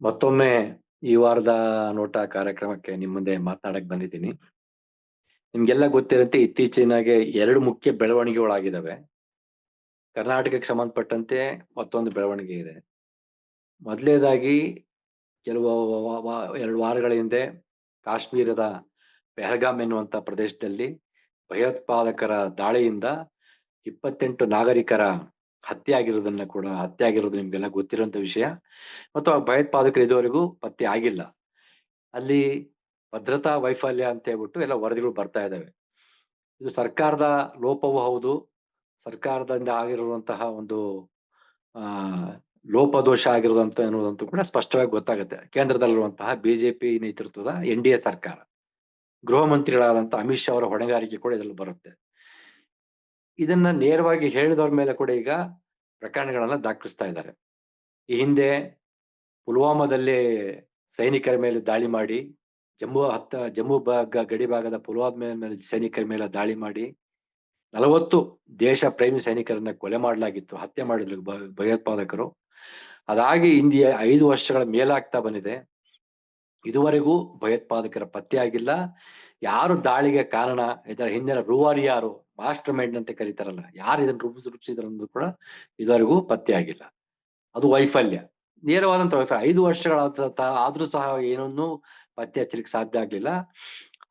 ಮತ್ತೊಮ್ಮೆ ಈ ವಾರದ ನೋಟ ಕಾರ್ಯಕ್ರಮಕ್ಕೆ ನಿಮ್ಮ ಮುಂದೆ ಮಾತನಾಡಕ್ ಬಂದಿದ್ದೀನಿ. ನಿಮ್ಗೆಲ್ಲ ಗೊತ್ತಿರುತ್ತೆ ಇತ್ತೀಚಿನಾಗೆ ಎರಡು ಮುಖ್ಯ ಬೆಳವಣಿಗೆಗಳಾಗಿದ್ದಾವೆ ಕರ್ನಾಟಕಕ್ಕೆ ಸಂಬಂಧಪಟ್ಟಂತೆ ಮತ್ತೊಂದು ಬೆಳವಣಿಗೆ ಇದೆ. ಮೊದಲೇದಾಗಿ ಕೆಲವು ಎರಡು ವಾರಗಳ ಹಿಂದೆ ಕಾಶ್ಮೀರದ ಪೆಹಲ್ಗಾಮ್ ಎನ್ನುವಂತ ಪ್ರದೇಶದಲ್ಲಿ ಭಯೋತ್ಪಾದಕರ ದಾಳಿಯಿಂದ ಇಪ್ಪತ್ತೆಂಟು ನಾಗರಿಕರ ಹತ್ಯೆ ಆಗಿರೋದನ್ನ ಕೂಡ ಹತ್ಯೆ ಆಗಿರೋದು ನಿಮ್ಗೆಲ್ಲ ಗೊತ್ತಿರುವಂತ ವಿಷಯ. ಮತ್ತು ಆ ಭಯೋತ್ಪಾದಕರು ಇದುವರೆಗೂ ಪತ್ತೆ ಆಗಿಲ್ಲ. ಅಲ್ಲಿ ಭದ್ರತಾ ವೈಫಲ್ಯ ಅಂತ ಹೇಳ್ಬಿಟ್ಟು ಎಲ್ಲ ವರದಿಗಳು ಬರ್ತಾ ಇದ್ದಾವೆ. ಇದು ಸರ್ಕಾರದ ಲೋಪವೂ ಹೌದು. ಸರ್ಕಾರದಿಂದ ಆಗಿರುವಂತಹ ಒಂದು, ಆ, ಲೋಪದೋಷ ಆಗಿರುವಂತ ಅನ್ನೋದಂತೂ ಕೂಡ ಸ್ಪಷ್ಟವಾಗಿ ಗೊತ್ತಾಗುತ್ತೆ. ಕೇಂದ್ರದಲ್ಲಿರುವಂತಹ ಬಿಜೆಪಿ ನೇತೃತ್ವದ ಎನ್ ಡಿ ಎ ಸರ್ಕಾರ. ಗೃಹ ಮಂತ್ರಿಗಳಾದಂತಹ ಅಮಿತ್ ಶಾ ಅವರ ಹೊಣೆಗಾರಿಕೆ ಕೂಡ ಇದರಲ್ಲಿ ಬರುತ್ತೆ. ಇದನ್ನ ನೇರವಾಗಿ ಹೇಳಿದವ್ರ ಮೇಲೆ ಕೂಡ ಈಗ ಪ್ರಕರಣಗಳನ್ನ ದಾಖಲಿಸ್ತಾ ಇದ್ದಾರೆ. ಈ ಹಿಂದೆ ಪುಲ್ವಾಮಾದಲ್ಲಿ ಸೈನಿಕರ ಮೇಲೆ ದಾಳಿ ಮಾಡಿ, ಜಮ್ಮು ಹತ್ತ, ಜಮ್ಮು ಭಾಗ, ಗಡಿ ಭಾಗದ ಪುಲ್ವಾಮಾ ಮೇಲೆ ಸೈನಿಕರ ಮೇಲೆ ದಾಳಿ ಮಾಡಿ, ನಲವತ್ತು ದೇಶ ಪ್ರೇಮಿ ಸೈನಿಕರನ್ನ ಕೊಲೆ ಮಾಡಲಾಗಿತ್ತು, ಹತ್ಯೆ ಮಾಡಿದ್ರು ಭಯೋತ್ಪಾದಕರು. ಅದಾಗಿ ಹಿಂದಿಯ ಐದು ವರ್ಷಗಳ ಮೇಲಾಗ್ತಾ ಬಂದಿದೆ. ಇದುವರೆಗೂ ಭಯೋತ್ಪಾದಕರ ಪತ್ತೆ ಆಗಿಲ್ಲ ಯಾರು ದಾಳಿಗೆ ಕಾರಣ, ಇದರ ಹಿಂದಿನ ರೂವಾರಿ ಯಾರು ಮಾಸ್ಟರ್ ಮೈಂಡ್ ಅಂತ ಕರೀತಾರಲ್ಲ, ಯಾರು ಇದನ್ನ ರೂಪಿಸಿ, ರೂಪಿಸಿದ್ರು ಕೂಡ ಇದುವರೆಗೂ ಪತ್ತೆ ಆಗಿಲ್ಲ. ಅದು ವೈಫಲ್ಯ. ನೇರವಾದಂತ ವೈಫಲ್ಯ. ಐದು ವರ್ಷಗಳ ಆದ್ರೂ ಸಹ ಏನನ್ನೂ ಪತ್ತೆ ಹಚ್ಚಲಿಕ್ಕೆ ಸಾಧ್ಯ ಆಗ್ಲಿಲ್ಲ.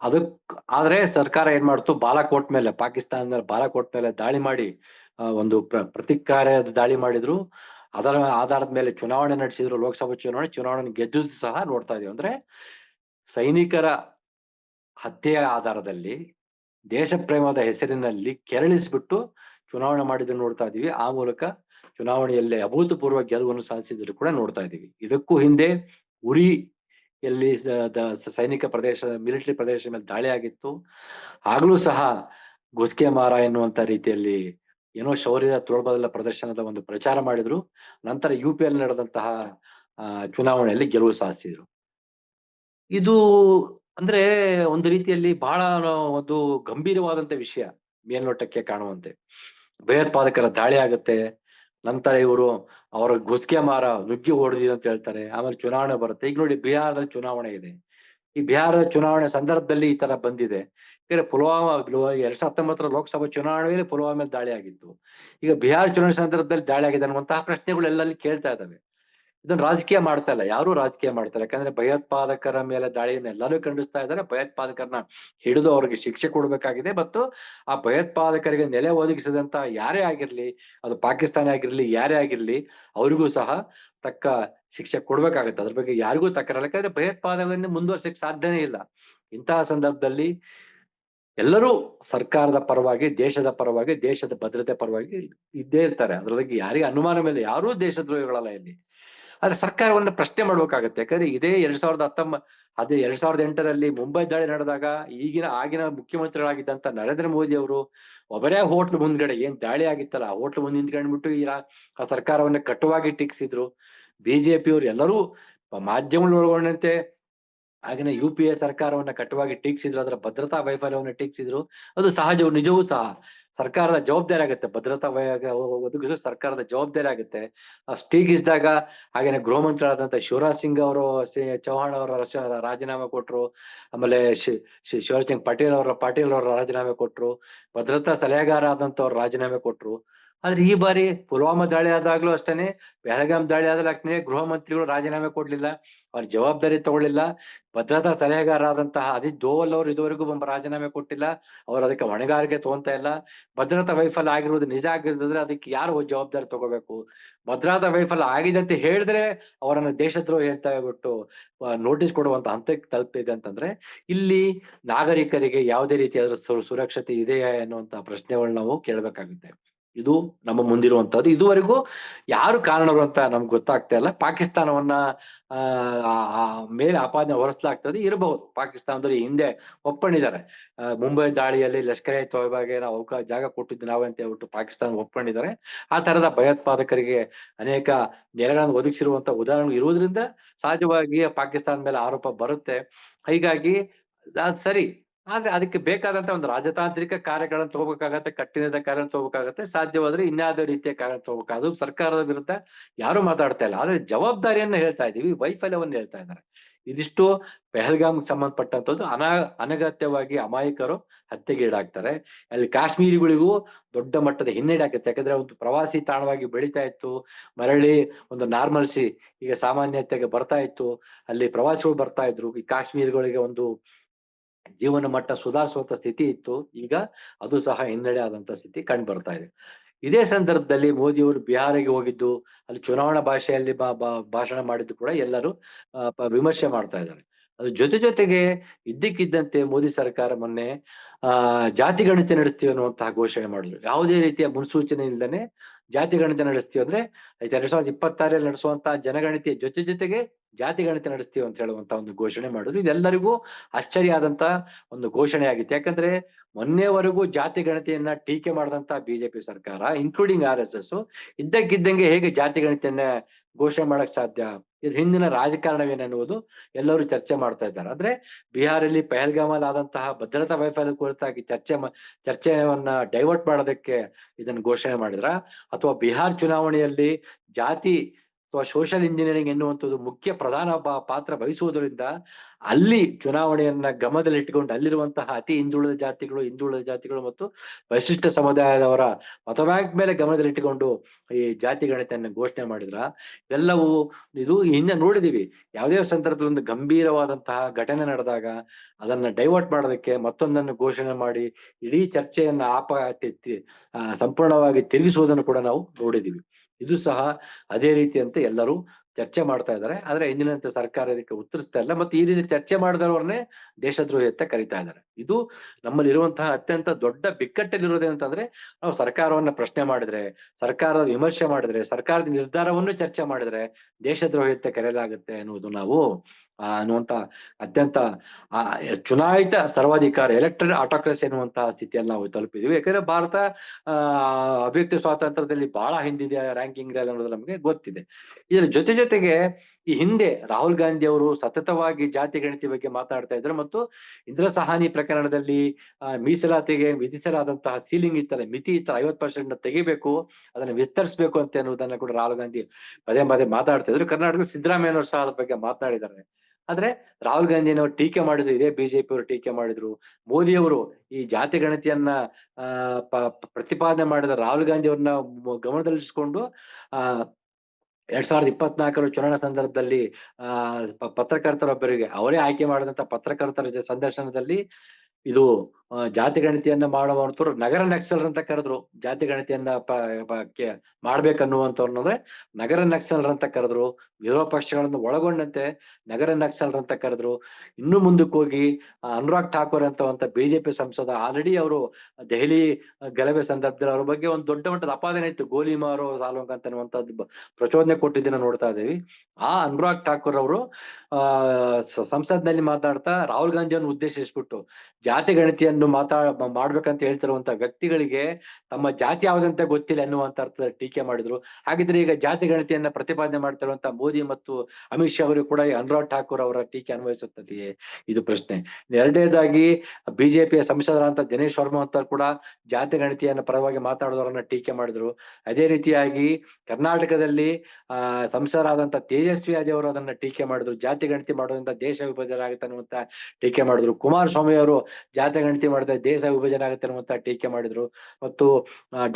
ಅದಕ್, ಆದ್ರೆ ಸರ್ಕಾರ ಏನ್ ಮಾಡ್ತು? ಬಾಲಾಕೋಟ್ ಮೇಲೆ, ಪಾಕಿಸ್ತಾನದ ಬಾಲಾಕೋಟ್ ಮೇಲೆ ದಾಳಿ ಮಾಡಿ ಒಂದು ಪ್ರ, ಪ್ರತಿಕಾರದ ದಾಳಿ ಮಾಡಿದ್ರು. ಅದರ ಆಧಾರದ ಮೇಲೆ ಚುನಾವಣೆ ನಡೆಸಿದ್ರು, ಲೋಕಸಭಾ ಚುನಾವಣೆ ಚುನಾವಣೆ ಗೆದ್ದು ಸಹ ನೋಡ್ತಾ ಇದೀವಿ. ಅಂದ್ರೆ ಸೈನಿಕರ ಹತ್ಯೆಯ ಆಧಾರದಲ್ಲಿ ದೇಶ ಪ್ರೇಮದ ಹೆಸರಿನಲ್ಲಿ ಕೆರಳಿಸಿಬಿಟ್ಟು ಚುನಾವಣೆ ಮಾಡಿದ್ದನ್ನು ನೋಡ್ತಾ ಇದೀವಿ. ಆ ಮೂಲಕ ಚುನಾವಣೆಯಲ್ಲಿ ಅಭೂತಪೂರ್ವ ಗೆಲುವನ್ನು ಸಾಧಿಸಿದ್ರು ಕೂಡ ನೋಡ್ತಾ ಇದೀವಿ. ಇದಕ್ಕೂ ಹಿಂದೆ ಉರಿ ಎಲ್ಲಿ ಸೈನಿಕ ಪ್ರದೇಶ, ಮಿಲಿಟರಿ ಪ್ರದೇಶ ಮೇಲೆ ದಾಳಿ ಆಗಿತ್ತು. ಆಗ್ಲೂ ಸಹ ಗುಸ್ಕೆ ಮಾರ ಎನ್ನುವಂತ ರೀತಿಯಲ್ಲಿ ಏನೋ ಶೌರ್ಯದ ತೋಳ್ಬದಲ ಪ್ರದರ್ಶನದ ಒಂದು ಪ್ರಚಾರ ಮಾಡಿದ್ರು. ನಂತರ ಯು ಪಿ ಅಲ್ಲಿ ನಡೆದಂತಹ ಚುನಾವಣೆಯಲ್ಲಿ ಗೆಲುವು ಸಾಧಿಸಿದ್ರು. ಇದು ಅಂದ್ರೆ ಒಂದು ರೀತಿಯಲ್ಲಿ ಬಹಳ ಒಂದು ಗಂಭೀರವಾದಂತ ವಿಷಯ ಮೇಲ್ನೋಟಕ್ಕೆ ಕಾಣುವಂತೆ. ಭಯೋತ್ಪಾದಕರ ದಾಳಿ ಆಗುತ್ತೆ. ನಂತರ ಇವರು ಅವರ ಗುಸ್ಕೆ ಮಾರ, ನುಗ್ಗಿ ಹೊಡೆದಿ ಅಂತ ಹೇಳ್ತಾರೆ. ಆಮೇಲೆ ಚುನಾವಣೆ ಬರುತ್ತೆ. ಈಗ ನೋಡಿ ಬಿಹಾರದಲ್ಲಿ ಚುನಾವಣೆ ಇದೆ. ಈ ಬಿಹಾರದ ಚುನಾವಣೆ ಸಂದರ್ಭದಲ್ಲಿ ಈ ತರ ಬಂದಿದೆ. ಈಗ ಪುಲ್ವಾಮಾ ಎರಡ್ ಸಾವಿರದ ಹತ್ತೊಂಬತ್ತರ ಲೋಕಸಭಾ ಚುನಾವಣೆಯಲ್ಲಿ ಪುಲ್ವಾಮಾ ಮೇಲೆ ದಾಳಿ ಆಗಿತ್ತು. ಈಗ ಬಿಹಾರ ಚುನಾವಣೆ ಸಂದರ್ಭದಲ್ಲಿ ದಾಳಿ ಆಗಿದೆ ಅನ್ನುವಂತಹ ಪ್ರಶ್ನೆಗಳು ಎಲ್ಲಲ್ಲಿ ಕೇಳ್ತಾ ಇದಾವೆ. ಇದನ್ನ ರಾಜಕೀಯ ಮಾಡ್ತಾ ಇಲ್ಲ. ಯಾರು ರಾಜಕೀಯ ಮಾಡ್ತಾ ಇಲ್ಲ. ಯಾಕಂದ್ರೆ ಭಯೋತ್ಪಾದಕರ ಮೇಲೆ ದಾಳಿಯನ್ನು ಎಲ್ಲರೂ ಖಂಡಿಸ್ತಾ ಇದ್ದಾರೆ. ಭಯೋತ್ಪಾದಕರನ್ನ ಹಿಡಿದು ಅವ್ರಿಗೆ ಶಿಕ್ಷೆ ಕೊಡ್ಬೇಕಾಗಿದೆ. ಮತ್ತು ಆ ಭಯೋತ್ಪಾದಕರಿಗೆ ನೆಲೆ ಒದಗಿಸಿದಂತ ಯಾರೇ ಆಗಿರ್ಲಿ, ಅದು ಪಾಕಿಸ್ತಾನ ಆಗಿರ್ಲಿ, ಯಾರೇ ಆಗಿರ್ಲಿ, ಅವ್ರಿಗೂ ಸಹ ತಕ್ಕ ಶಿಕ್ಷೆ ಕೊಡ್ಬೇಕಾಗತ್ತೆ. ಅದ್ರ ಬಗ್ಗೆ ಯಾರಿಗೂ ತಕ್ಕರಲ್ಲ ಯಾಕಂದ್ರೆ ಭಯೋತ್ಪಾದಕರನ್ನು ಮುಂದುವರ್ಸಕ್ ಸಾಧ್ಯನೇ ಇಲ್ಲ. ಇಂತಹ ಸಂದರ್ಭದಲ್ಲಿ ಎಲ್ಲರೂ ಸರ್ಕಾರದ ಪರವಾಗಿ, ದೇಶದ ಪರವಾಗಿ, ದೇಶದ ಭದ್ರತೆ ಪರವಾಗಿ ಇದ್ದೇ ಇರ್ತಾರೆ. ಅದ್ರ ಬಗ್ಗೆ ಯಾರಿಗೆ ಅನುಮಾನ ಮೇಲೆ ಯಾರೂ ದೇಶದ್ರೋಹಿಗಳಲ್ಲ ಇಲ್ಲಿ. ಆದ್ರೆ ಸರ್ಕಾರವನ್ನ ಪ್ರಶ್ನೆ ಮಾಡ್ಬೇಕಾಗತ್ತೆ. ಯಾಕಂದ್ರೆ ಇದೇ ಎರಡ್ ಸಾವಿರದ ಹತ್ತೊಂಬ, ಅದೇ ಎರಡ್ ಸಾವಿರದ ಎಂಟರಲ್ಲಿ ಮುಂಬೈ ದಾಳಿ ನಡೆದಾಗ ಈಗಿನ, ಆಗಿನ ಮುಖ್ಯಮಂತ್ರಿಗಳಾಗಿದ್ದಂತ ನರೇಂದ್ರ ಮೋದಿ ಅವರು ಒಬ್ಬರೇ ಹೋಟ್ಲ್ ಮುಂದ್ಗಡೆ, ಏನ್ ದಾಳಿ ಆಗಿತ್ತಲ್ಲ, ಆ ಹೋಟ್ಲ್ ಮುಂದೆ ನಿಂತ್ಕೊಂಡ್ಬಿಟ್ಟು ಈ ಆ ಸರ್ಕಾರವನ್ನ ಕಟುವಾಗಿ ಟೀಕಿಸಿದ್ರು ಬಿಜೆಪಿಯವ್ರು ಎಲ್ಲರೂ ಮಾಧ್ಯಮಗಳು ಒಳಗೊಂಡಂತೆ ಆಗಿನ ಯು ಪಿ ಎ ಸರ್ಕಾರವನ್ನ ಕಟುವಾಗಿ ಟೀಕಿಸಿದ್ರು ಅದರ ಭದ್ರತಾ ವೈಫಲ್ಯವನ್ನ ಟೀಕಿಸಿದ್ರು ಅದು ಸಹಜವು, ನಿಜವೂ ಸಹ. ಸರ್ಕಾರದ ಜವಾಬ್ದಾರಿ ಆಗುತ್ತೆ. ಭದ್ರತಾ ಒದಗಿಸಲು ಒದಗಿಸೋ ಸರ್ಕಾರದ ಜವಾಬ್ದಾರಿ ಆಗುತ್ತೆ. ಸ್ಟೀಗಿಸಿದಾಗ ಹಾಗೇನೆ ಗೃಹ ಮಂತ್ರಿಗಳಾದಂತ ಶಿವರಾಜ್ ಸಿಂಗ್ ಅವರು ಚೌಹಾಣ್ ಅವರ ರಾಜೀನಾಮೆ ಕೊಟ್ರು. ಆಮೇಲೆ ಶಿವರಾಜ್ ಸಿಂಗ್ ಪಟೇಲ್ ಅವರ, ಪಾಟೀಲ್ ಅವರ ರಾಜೀನಾಮೆ ಕೊಟ್ರು. ಭದ್ರತಾ ಸಲಹೆಗಾರ ಆದಂತವ್ರು ರಾಜೀನಾಮೆ ಕೊಟ್ರು. ಆದ್ರೆ ಈ ಬಾರಿ ಪುಲ್ವಾಮಾ ದಾಳಿ ಆದಾಗ್ಲೂ ಅಷ್ಟೇನೆ ಬೆಳಗಾಂ ದಾಳಿ ಆದ್ರೆ ಅಷ್ಟೇ ಗೃಹ ಮಂತ್ರಿಗಳು ರಾಜೀನಾಮೆ ಕೊಡ್ಲಿಲ್ಲ, ಅವ್ರ ಜವಾಬ್ದಾರಿ ತಗೊಳ್ಳಿಲ್ಲ, ಭದ್ರತಾ ಸಲಹೆಗಾರರಾದಂತಹ ಅಜಿತ್ ದೋವಲ್ ಅವರು ಇದುವರೆಗೂ ರಾಜೀನಾಮೆ ಕೊಟ್ಟಿಲ್ಲ, ಅವ್ರು ಅದಕ್ಕೆ ಹೊಣೆಗಾರಿಕೆ ತಗೊಂತ ಇಲ್ಲ. ಭದ್ರತಾ ವೈಫಲ್ಯ ಆಗಿರುವುದು ನಿಜ ಆಗಿರೋದ್ರೆ ಅದಕ್ಕೆ ಯಾರು ಜವಾಬ್ದಾರಿ ತಗೋಬೇಕು? ಭದ್ರತಾ ವೈಫಲ್ಯ ಆಗಿದೆ ಅಂತ ಹೇಳಿದ್ರೆ ಅವರನ್ನು ದೇಶದ್ರೋಹಿ ಅಂತ ಹೇಳ್ಬಿಟ್ಟು ನೋಟಿಸ್ ಕೊಡುವಂತ ಹಂತಕ್ಕೆ ತಲುಪಿದೆ ಅಂತಂದ್ರೆ, ಇಲ್ಲಿ ನಾಗರಿಕರಿಗೆ ಯಾವುದೇ ರೀತಿಯಾದ ಸುರಕ್ಷತೆ ಇದೆಯಾ ಎನ್ನುವಂತಹ ಪ್ರಶ್ನೆಗಳನ್ನ ನಾವು ಕೇಳಬೇಕಾಗುತ್ತೆ. ಇದು ನಮ್ಮ ಮುಂದಿರುವಂತದ್ದು ಇದುವರೆಗೂ ಯಾರು ಕಾರಣರು ಅಂತ ನಮ್ಗೆ ಗೊತ್ತಾಗ್ತಾ ಇಲ್ಲ. ಪಾಕಿಸ್ತಾನವನ್ನ, ಆ ಮೇಲೆ ಆಪಾದನೆ ಹೊರಿಸಲಾಗ್ತದೆ. ಇರಬಹುದು ಪಾಕಿಸ್ತಾನದಲ್ಲಿ ಹಿಂದೆ ಒಪ್ಪಣಿದ್ದಾರೆ ಮುಂಬೈ ದಾಳಿಯಲ್ಲಿ ಲಷ್ಕರ್ ಎ ತೊಯ್ಬಾಗೆ ನಾವು ಅವಕಾಶ, ಜಾಗ ಕೊಟ್ಟಿದ್ದು ನಾವೇ ಅಂತ ಹೇಳ್ಬಿಟ್ಟು ಪಾಕಿಸ್ತಾನ ಒಪ್ಕೊಂಡಿದ್ದಾರೆ. ಆ ತರದ ಭಯೋತ್ಪಾದಕರಿಗೆ ಅನೇಕ ನೆಲೆಗಳನ್ನು ಒದಗಿಸಿರುವಂತ ಉದಾಹರಣೆ ಇರುವುದರಿಂದ ಸಹಜವಾಗಿ ಪಾಕಿಸ್ತಾನ ಮೇಲೆ ಆರೋಪ ಬರುತ್ತೆ. ಹೀಗಾಗಿ ಸರಿ. ಆದ್ರೆ ಅದಕ್ಕೆ ಬೇಕಾದಂತ ಒಂದು ರಾಜತಾಂತ್ರಿಕ ಕಾರ್ಯಗಳನ್ನು ತಗೋಬೇಕಾಗತ್ತೆ, ಕಠಿಣದ ಕಾರ್ಯ ತಗೋಬೇಕಾಗತ್ತೆ, ಸಾಧ್ಯವಾದ್ರೆ ಇನ್ಯಾವುದೇ ರೀತಿಯ ಕಾರ್ಯ ತಗೋಬೇಕು ಅದು ಸರ್ಕಾರದ ವಿರುದ್ಧ ಯಾರು ಮಾತಾಡ್ತಾ ಇಲ್ಲ. ಆದ್ರೆ ಜವಾಬ್ದಾರಿಯನ್ನ ಹೇಳ್ತಾ ಇದೀವಿ ವೈಫಲ್ಯವನ್ನು ಹೇಳ್ತಾ ಇದ್ದಾರೆ. ಇದಿಷ್ಟು ಪೆಹಲ್ಗಾಮ್ ಸಂಬಂಧಪಟ್ಟಂತದ್ದು ಅನಾ, ಅನಗತ್ಯವಾಗಿ ಅಮಾಯಕರು ಹತ್ಯೆಗೀಡಾಗ್ತಾರೆ ಅಲ್ಲಿ ಕಾಶ್ಮೀರಿಗಳಿಗೂ ದೊಡ್ಡ ಮಟ್ಟದ ಹಿನ್ನಡೆ ಆಗುತ್ತೆ. ಯಾಕಂದ್ರೆ ಒಂದು ಪ್ರವಾಸಿ ತಾಣವಾಗಿ ಬೆಳೀತಾ ಇತ್ತು. ಮರಳಿ ಒಂದು ನಾರ್ಮಲ್ಸಿ ಈಗ ಸಾಮಾನ್ಯತೆಗೆ ಬರ್ತಾ ಇತ್ತು. ಅಲ್ಲಿ ಪ್ರವಾಸಿಗಳು ಬರ್ತಾ ಇದ್ರು. ಈ ಕಾಶ್ಮೀರಿಗಳಿಗೆ ಒಂದು ಜೀವನ ಮಟ್ಟ ಸುಧಾರಿಸುವಂತ ಸ್ಥಿತಿ ಇತ್ತು. ಈಗ ಅದು ಸಹ ಹಿನ್ನಡೆ ಆದಂತ ಸ್ಥಿತಿ ಕಂಡು ಬರ್ತಾ ಇದೆ. ಇದೇ ಸಂದರ್ಭದಲ್ಲಿ ಮೋದಿಯವರು ಬಿಹಾರಿಗೆ ಹೋಗಿದ್ದು, ಅಲ್ಲಿ ಚುನಾವಣಾ ಭಾಷೆಯಲ್ಲಿ ಭಾಷಣ ಮಾಡಿದ್ದು ಕೂಡ ಎಲ್ಲರೂ ವಿಮರ್ಶೆ ಮಾಡ್ತಾ ಇದ್ದಾರೆ. ಅದ್ರ ಜೊತೆ ಜೊತೆಗೆ ಇದ್ದಕ್ಕಿದ್ದಂತೆ ಮೋದಿ ಸರ್ಕಾರ ಮೊನ್ನೆ, ಆ, ಜಾತಿ ಗಣಿತ ನಡೆಸ್ತೀವಿ ಅನ್ನುವಂತಹ ಘೋಷಣೆ ಮಾಡಿದ್ರು. ಯಾವುದೇ ರೀತಿಯ ಮುನ್ಸೂಚನೆ ಇಲ್ಲದೆ ಜಾತಿ ಗಣಿತ ನಡೆಸ್ತೀವಿ ಅಂದ್ರೆ ಎರಡ್ ಸಾವಿರದ ಇಪ್ಪತ್ತಾರಲ್ಲಿ ನಡೆಸುವಂತಹ ಜನಗಣತಿಯ ಜೊತೆ ಜೊತೆಗೆ ಜಾತಿ ಗಣಿತ ನಡೆಸ್ತೀವಿ ಅಂತ ಹೇಳುವಂತ ಒಂದು ಘೋಷಣೆ ಮಾಡುದು ಇದೆಲ್ಲರಿಗೂ ಆಶ್ಚರ್ಯ ಆದಂತ ಒಂದು ಘೋಷಣೆ ಆಗಿತ್ತು. ಯಾಕಂದ್ರೆ ಮೊನ್ನೆವರೆಗೂ ಜಾತಿ ಗಣತಿಯನ್ನ ಟೀಕೆ ಮಾಡಿದಂತ ಬಿಜೆಪಿ ಸರ್ಕಾರ ಇನ್ಕ್ಲೂಡಿಂಗ್ ಆರ್ ಎಸ್ ಎಸ್ ಇದ್ದಕ್ಕಿದ್ದಂಗೆ ಹೇಗೆ ಜಾತಿ ಗಣಿತನ್ನ ಘೋಷಣೆ ಮಾಡಕ್ ಸಾಧ್ಯ? ಇದ್ರ ಹಿಂದಿನ ರಾಜಕಾರಣವೇನೆನ್ನುವುದು ಎಲ್ಲರೂ ಚರ್ಚೆ ಮಾಡ್ತಾ ಇದ್ದಾರೆ. ಅಂದ್ರೆ ಬಿಹಾರಲ್ಲಿ ಪಹಲ್ಗಾಮಲ್ಲಿ ಆದಂತಹ ಭದ್ರತಾ ವೈಫಲ್ಯ ಕುರಿತಾಗಿ ಚರ್ಚೆ ಚರ್ಚೆಯನ್ನ ಡೈವರ್ಟ್ ಮಾಡೋದಕ್ಕೆ ಇದನ್ನು ಘೋಷಣೆ ಮಾಡಿದ್ರ, ಅಥವಾ ಬಿಹಾರ್ ಚುನಾವಣೆಯಲ್ಲಿ ಜಾತಿ ಅಥವಾ ಸೋಷಿಯಲ್ ಇಂಜಿನಿಯರಿಂಗ್ ಎನ್ನುವಂಥದ್ದು ಮುಖ್ಯ ಪ್ರಧಾನ ಪಾತ್ರ ವಹಿಸುವುದರಿಂದ ಅಲ್ಲಿ ಚುನಾವಣೆಯನ್ನ ಗಮನದಲ್ಲಿಟ್ಟುಕೊಂಡು ಅಲ್ಲಿರುವಂತಹ ಅತಿ ಹಿಂದುಳಿದ ಜಾತಿಗಳು ಹಿಂದುಳಿದ ಜಾತಿಗಳು ಮತ್ತು ವೈಶಿಷ್ಟ್ಯ ಸಮುದಾಯದವರ ಮತ ಬ್ಯಾಂಕ್ ಮೇಲೆ ಗಮನದಲ್ಲಿಟ್ಟುಕೊಂಡು ಈ ಜಾತಿ ಗಣಿತನ್ನ ಘೋಷಣೆ ಮಾಡಿದ್ರ ಎಲ್ಲವೂ ಇದು ಹಿಂದೆ ನೋಡಿದೀವಿ. ಯಾವುದೇ ಸಂದರ್ಭದಲ್ಲಿ ಒಂದು ಗಂಭೀರವಾದಂತಹ ಘಟನೆ ನಡೆದಾಗ ಅದನ್ನ ಡೈವರ್ಟ್ ಮಾಡೋದಕ್ಕೆ ಮತ್ತೊಂದನ್ನು ಘೋಷಣೆ ಮಾಡಿ ಇಡೀ ಚರ್ಚೆಯನ್ನ ಆಪ ಸಂಪೂರ್ಣವಾಗಿ ತಿರುಗಿಸುವುದನ್ನು ಕೂಡ ನಾವು ನೋಡಿದೀವಿ. ಇದು ಸಹ ಅದೇ ರೀತಿ ಅಂತ ಎಲ್ಲರೂ ಚರ್ಚೆ ಮಾಡ್ತಾ ಇದ್ದಾರೆ. ಆದ್ರೆ ಹಿಂದಿನಂತೆ ಸರ್ಕಾರ ಇದಕ್ಕೆ ಉತ್ತರಿಸ್ತಾ ಇಲ್ಲ. ಮತ್ತೆ ಈ ರೀತಿ ಚರ್ಚೆ ಮಾಡಿದವರನ್ನೇ ದೇಶದ್ರೋಹಿ ಅಂತ ಕರಿತಾ ಇದ್ದಾರೆ. ಇದು ನಮ್ಮಲ್ಲಿ ಇರುವಂತಹ ಅತ್ಯಂತ ದೊಡ್ಡ ಬಿಕ್ಕಟ್ಟಲ್ಲಿರೋದೇನಂತಂದ್ರೆ ನಾವು ಸರ್ಕಾರವನ್ನ ಪ್ರಶ್ನೆ ಮಾಡಿದ್ರೆ, ಸರ್ಕಾರದ ವಿಮರ್ಶೆ ಮಾಡಿದ್ರೆ, ಸರ್ಕಾರದ ನಿರ್ಧಾರವನ್ನು ಚರ್ಚೆ ಮಾಡಿದ್ರೆ ದೇಶದ್ರೋಹಿ ಅಂತ ಕರೆಯಲಾಗುತ್ತೆ ಅನ್ನುವುದು ನಾವು ಅನ್ನುವಂತ ಅತ್ಯಂತ ಚುನಾಯಿತ ಸರ್ವಾಧಿಕಾರ ಎಲೆಕ್ಟ್ರಿಕ್ ಆಟೋಕ್ರಸಿ ಅನ್ನುವಂತಹ ಸ್ಥಿತಿಯಲ್ಲಿ ನಾವು ತಲುಪಿದೀವಿ. ಯಾಕಂದ್ರೆ ಭಾರತ ಅಭಿವ್ಯಕ್ತಿ ಸ್ವಾತಂತ್ರ್ಯದಲ್ಲಿ ಬಹಳ ಹಿಂದಿದೆ ರ್ಯಾಂಕಿಂಗ್ ಅನ್ನೋದು ನಮಗೆ ಗೊತ್ತಿದೆ. ಇದರ ಜೊತೆ ಜೊತೆಗೆ ಈ ಹಿಂದೆ ರಾಹುಲ್ ಗಾಂಧಿ ಅವರು ಸತತವಾಗಿ ಜಾತಿ ಗಣತಿ ಬಗ್ಗೆ ಮಾತಾಡ್ತಾ ಇದ್ರು ಮತ್ತು ಇಂದ್ರ ಸಹಾನಿ ಪ್ರಕರಣದಲ್ಲಿ ಮೀಸಲಾತಿಗೆ ವಿಧಿಸಲಾದಂತಹ ಸೀಲಿಂಗ್ ಇತ್ತಲ್ಲ, ಮಿತಿ ಇತ್ತಲ್ಲ ಐವತ್ ಪರ್ಸೆಂಟ್ ತೆಗಿಬೇಕು, ಅದನ್ನ ವಿಸ್ತರಿಸಬೇಕು ಅಂತ ಅನ್ನೋದನ್ನ ಕೂಡ ರಾಹುಲ್ ಗಾಂಧಿ ಪದೇ ಪದೇ ಮಾತಾಡ್ತಾ ಇದ್ರು. ಕರ್ನಾಟಕ ಸಿದ್ದರಾಮಯ್ಯನವರು ಸಹ ಅದ್ರ ಬಗ್ಗೆ ಮಾತನಾಡಿದ್ದಾರೆ. ಆದ್ರೆ ರಾಹುಲ್ ಗಾಂಧಿನವರು ಟೀಕೆ ಮಾಡಿದ್ರು, ಇದೇ ಬಿಜೆಪಿ ಅವರು ಟೀಕೆ ಮಾಡಿದ್ರು. ಮೋದಿ ಅವರು ಈ ಜಾತಿ ಗಣತಿಯನ್ನ ಪ್ರತಿಪಾದನೆ ಮಾಡಿದ ರಾಹುಲ್ ಗಾಂಧಿ ಅವ್ರನ್ನ ಗಮನದಲ್ಲಿರಿಸಿಕೊಂಡು ಆ, ಎರಡ್ ಸಾವಿರದ ಇಪ್ಪತ್ನಾಲ್ಕರ ಚುನಾವಣಾ ಸಂದರ್ಭದಲ್ಲಿ, ಆ ಪತ್ರಕರ್ತರೊಬ್ಬರಿಗೆ ಅವರೇ ಆಯ್ಕೆ ಮಾಡಿದಂತ ಪತ್ರಕರ್ತರ ಸಂದರ್ಶನದಲ್ಲಿ ಇದು ಜಾತಿ ಗಣತಿಯನ್ನ ಮಾಡುವಂತವ್ರು ನಗರ ನಕ್ಸಲ್ ಅಂತ ಕರೆದ್ರು. ಜಾತಿ ಗಣತಿಯನ್ನ ಕೆ- ನಗರ ನಕ್ಸಲ್ ಅಂತ ಕರೆದ್ರು. ವಿರೋಧ ಪಕ್ಷಗಳನ್ನು ಒಳಗೊಂಡಂತೆ ನಗರ ನಕ್ಸಲ್ ಅಂತ ಕರೆದ್ರು. ಇನ್ನು ಮುಂದಕ್ಕೆ ಹೋಗಿ ಅನುರಾಗ್ ಠಾಕೂರ್ ಅಂತ ಬಿಜೆಪಿ ಸಂಸದ ಆಲ್ರೆಡಿ ಅವರು ದೆಹಲಿ ಗಲಭೆ ಸಂದರ್ಭದಲ್ಲಿ ಅವ್ರ ಬಗ್ಗೆ ಒಂದು ದೊಡ್ಡ ಮಟ್ಟದ ಅಪಾದನೆ ಇತ್ತು. ಗೋಲಿ ಮಾರೋ ಸಾಲೋಂಗ್ ಅನ್ನುವಂಥದ್ದು ಪ್ರಚೋದನೆ ಕೊಟ್ಟಿದ್ದನ್ನ ನೋಡ್ತಾ ಇದ್ದೀವಿ. ಆ, ಅನುರಾಗ್ ಠಾಕೂರ್ ಅವರು ಸಂಸತ್ನಲ್ಲಿ ಮಾತಾಡ್ತಾ ರಾಹುಲ್ ಗಾಂಧಿಯನ್ನು ಉದ್ದೇಶಿಸ್ಬಿಟ್ಟು ಜಾತಿ ಗಣತಿಯನ್ನು ಮಾತಾ ಮಾಡ್ಬೇಕಂತ ಹೇಳ್ತಿರುವಂತ ವ್ಯಕ್ತಿಗಳಿಗೆ ತಮ್ಮ ಜಾತಿ ಯಾವ್ದಂತ ಗೊತ್ತಿಲ್ಲ ಎನ್ನುವಂತ ಅರ್ಥದಲ್ಲಿ ಟೀಕೆ ಮಾಡಿದ್ರು. ಹಾಗಿದ್ರೆ ಈಗ ಜಾತಿ ಗಣತಿಯನ್ನ ಪ್ರತಿಪಾದನೆ ಮಾಡ್ತಿರುವಂತ ಮೋದಿ ಮತ್ತು ಅಮಿತ್ ಶಾ ಅವರು ಕೂಡ ಅನುರಾಗ್ ಠಾಕೂರ್ ಅವರ ಟೀಕೆ ಅನ್ವಯಿಸುತ್ತದೆಯೇ? ಇದು ಪ್ರಶ್ನೆ. ಎರಡನೇದಾಗಿ ಬಿಜೆಪಿಯ ಸಂಸದರಾದಂತ ದಿನೇಶ್ ವರ್ಮಾ ಅಂತ ಕೂಡ ಜಾತಿ ಗಣತಿಯನ್ನ ಪರವಾಗಿ ಮಾತಾಡಿದವರನ್ನ ಟೀಕೆ ಮಾಡಿದ್ರು. ಅದೇ ರೀತಿಯಾಗಿ ಕರ್ನಾಟಕದಲ್ಲಿ, ಆ, ಸಂಸದರಾದಂತ ತೇಜಸ್ವಿ ಅವರು ಅದನ್ನ ಟೀಕೆ ಮಾಡಿದ್ರು. ಜಾತಿ ಗಣತಿ ಮಾಡೋದ್ರಿಂದ ದೇಶ ವಿಭಜನೆ ಆಗುತ್ತೆ ಅನ್ನುವಂತ ಟೀಕೆ ಮಾಡಿದ್ರು. ಕುಮಾರಸ್ವಾಮಿ ಅವರು ಜಾತಿ ಗಣತಿ ಮಾಡಿದ್ರೆ ದೇಶ ವಿಭಜನೆ ಆಗುತ್ತೆ ಅನ್ನುವಂತ ಟೀಕೆ ಮಾಡಿದ್ರು. ಮತ್ತು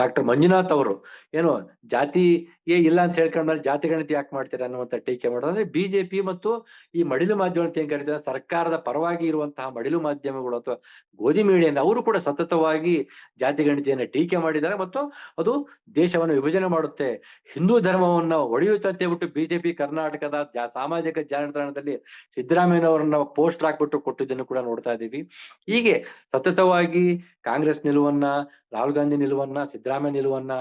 ಡಾಕ್ಟರ್ ಮಂಜುನಾಥ್ ಅವರು, ಏನು ಜಾತಿ ಏ ಇಲ್ಲ ಅಂತ ಹೇಳ್ಕೊಂಡ್ಮೇಲೆ ಜಾತಿ ಗಣತಿ ಯಾಕೆ ಮಾಡ್ತೀರಾ ಅನ್ನುವಂತ ಟೀಕೆ ಮಾಡೋದು ಅಂದ್ರೆ ಬಿಜೆಪಿ ಮತ್ತು ಈ ಮಡಿಲು ಮಾಧ್ಯಮ ಅಂತ ಏನ್ ಕರೀತಾರೆ ಸರ್ಕಾರದ ಪರವಾಗಿ ಇರುವಂತಹ ಮಡಿಲು ಮಾಧ್ಯಮಗಳು ಅಥವಾ ಗೋಧಿ ಮೀಡಿಯಾ ಅವರು ಕೂಡ ಸತತವಾಗಿ ಜಾತಿ ಗಣತಿಯನ್ನ ಟೀಕೆ ಮಾಡಿದ್ದಾರೆ. ಮತ್ತು ಅದು ದೇಶವನ್ನು ವಿಭಜನೆ ಮಾಡುತ್ತೆ. ಹಿಂದೂ ಧರ್ಮವನ್ನ ಒಡೆಯುತ್ತೆ ಬಿಟ್ಟು ಬಿಜೆಪಿ, ಕರ್ನಾಟಕದ ಸಾಮಾಜಿಕ ಜಾಲತಾಣದಲ್ಲಿ ಸಿದ್ದರಾಮಯ್ಯನವರನ್ನ ಪೋಸ್ಟರ್ ಹಾಕ್ಬಿಟ್ಟು ಕೊಟ್ಟಿದ್ದನ್ನು ಕೂಡ ನೋಡ್ತಾ ಇದ್ದೀವಿ. ಹೀಗೆ ಸತತವಾಗಿ ಕಾಂಗ್ರೆಸ್ ನಿಲುವನ್ನ ರಾಹುಲ್ ಗಾಂಧಿ ನಿಲುವನ್ನ ಸಿದ್ದರಾಮಯ್ಯ ನಿಲುವನ್ನ